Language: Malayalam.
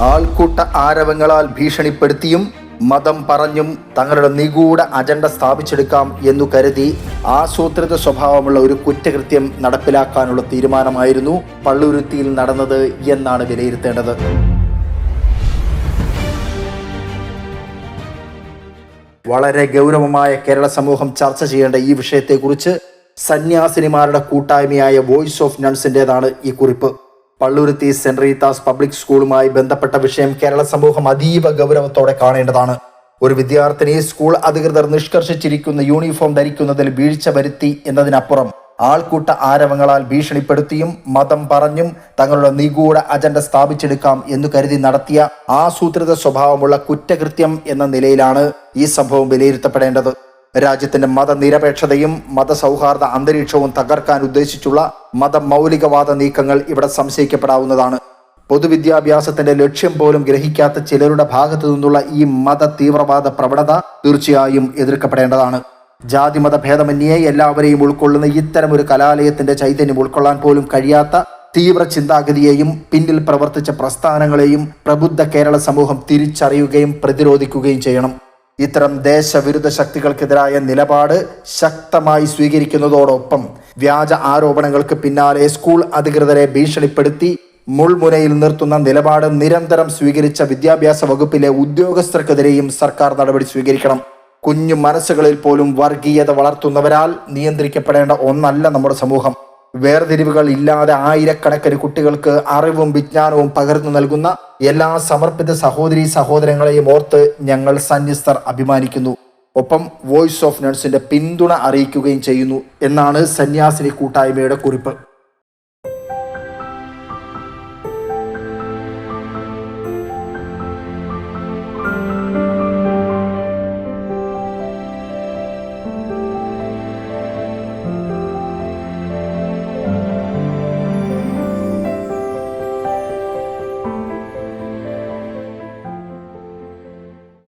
ആൾക്കൂട്ട ആരവങ്ങളാൽ ഭീഷണിപ്പെടുത്തിയും മതം പറഞ്ഞും തങ്ങളുടെ നിഗൂഢ അജണ്ട സ്ഥാപിച്ചെടുക്കാം എന്നു കരുതി ആസൂത്രിത സ്വഭാവമുള്ള ഒരു കുറ്റകൃത്യം നടപ്പിലാക്കാനുള്ള തീരുമാനമായിരുന്നു പള്ളുരുത്തിയിൽ നടന്നത് എന്നാണ് വിലയിരുത്തേണ്ടത്. വളരെ ഗൗരവമായ കേരള സമൂഹം ചർച്ച ചെയ്യേണ്ട ഈ വിഷയത്തെക്കുറിച്ച് സന്യാസിനിമാരുടെ കൂട്ടായ്മയായ വോയിസ് ഓഫ് നൺസിന്റെതാണ് ഈ കുറിപ്പ്. പള്ളുരുത്തി സെന്റ് റീത്താസ് പബ്ലിക് സ്കൂളുമായി ബന്ധപ്പെട്ട വിഷയം കേരള സമൂഹം അതീവ ഗൗരവത്തോടെ കാണേണ്ടതാണ്. ഒരു വിദ്യാർത്ഥിനി സ്കൂൾ അധികൃതർ നിഷ്കർഷിച്ചിരിക്കുന്ന യൂണിഫോം ധരിക്കുന്നതിൽ വീഴ്ച വരുത്തി എന്നതിനപ്പുറം ആൾക്കൂട്ട ആരവങ്ങളാൽ ഭീഷണിപ്പെടുത്തിയും മതം പറഞ്ഞും തങ്ങളുടെ നിഗൂഢ അജണ്ട സ്ഥാപിച്ചെടുക്കാം എന്നു കരുതി നടത്തിയ ആസൂത്രിത സ്വഭാവമുള്ള കുറ്റകൃത്യം എന്ന നിലയിലാണ് ഈ സംഭവം വിലയിരുത്തപ്പെടേണ്ടത്. രാജ്യത്തിന്റെ മതനിരപേക്ഷതയും മതസൗഹാർദ്ദ അന്തരീക്ഷവും തകർക്കാൻ ഉദ്ദേശിച്ചുള്ള മതമൗലികവാദ നീക്കങ്ങൾ ഇവിടെ സംശയിക്കപ്പെടാവുന്നതാണ്. പൊതുവിദ്യാഭ്യാസത്തിന്റെ ലക്ഷ്യം പോലും ഗ്രഹിക്കാത്ത ചിലരുടെ ഭാഗത്തു നിന്നുള്ള ഈ മത തീവ്രവാദ പ്രവണത തീർച്ചയായും എതിർക്കപ്പെടേണ്ടതാണ്. ജാതിമത ഭേദമന്യേ എല്ലാവരെയും ഉൾക്കൊള്ളുന്ന ഇത്തരം ഒരു കലാലയത്തിന്റെ ചൈതന്യം ഉൾക്കൊള്ളാൻ പോലും കഴിയാത്ത തീവ്ര ചിന്താഗതിയെയും പിന്നിൽ പ്രവർത്തിച്ച പ്രസ്ഥാനങ്ങളെയും പ്രബുദ്ധ കേരള സമൂഹം തിരിച്ചറിയുകയും പ്രതിരോധിക്കുകയും ചെയ്യണം. ഇത്തരം ദേശവിരുദ്ധ ശക്തികൾക്കെതിരായ നിലപാട് ശക്തമായി സ്വീകരിക്കുന്നതോടൊപ്പം വ്യാജ ആരോപണങ്ങൾക്ക് പിന്നാലെ സ്കൂൾ അധികൃതരെ ഭീഷണിപ്പെടുത്തി മുൾമുനയിൽ നിർത്തുന്ന നിലപാട് നിരന്തരം സ്വീകരിച്ച വിദ്യാഭ്യാസ വകുപ്പിലെ ഉദ്യോഗസ്ഥർക്കെതിരെയും സർക്കാർ നടപടി സ്വീകരിക്കണം. കുഞ്ഞു മനസ്സുകളിൽ പോലും വർഗീയത വളർത്തുന്നവരാൽ നിയന്ത്രിക്കപ്പെടേണ്ട ഒന്നല്ല നമ്മുടെ സമൂഹം. വേർതിരിവുകൾ ഇല്ലാതെ ആയിരക്കണക്കിന് കുട്ടികൾക്ക് അറിവും വിജ്ഞാനവും പകർന്നു നൽകുന്ന എല്ലാ സമർപ്പിത സഹോദരി സഹോദരങ്ങളെയും ഓർത്ത് ഞങ്ങൾ സന്യസ്തർ അഭിമാനിക്കുന്നു. ഒപ്പം വോയിസ് ഓഫ് നഴ്സിന്റെ പിന്തുണ അറിയിക്കുകയും ചെയ്യുന്നു എന്നാണ് സന്യാസിനി കൂട്ടായ്മയുടെ കുറിപ്പ്.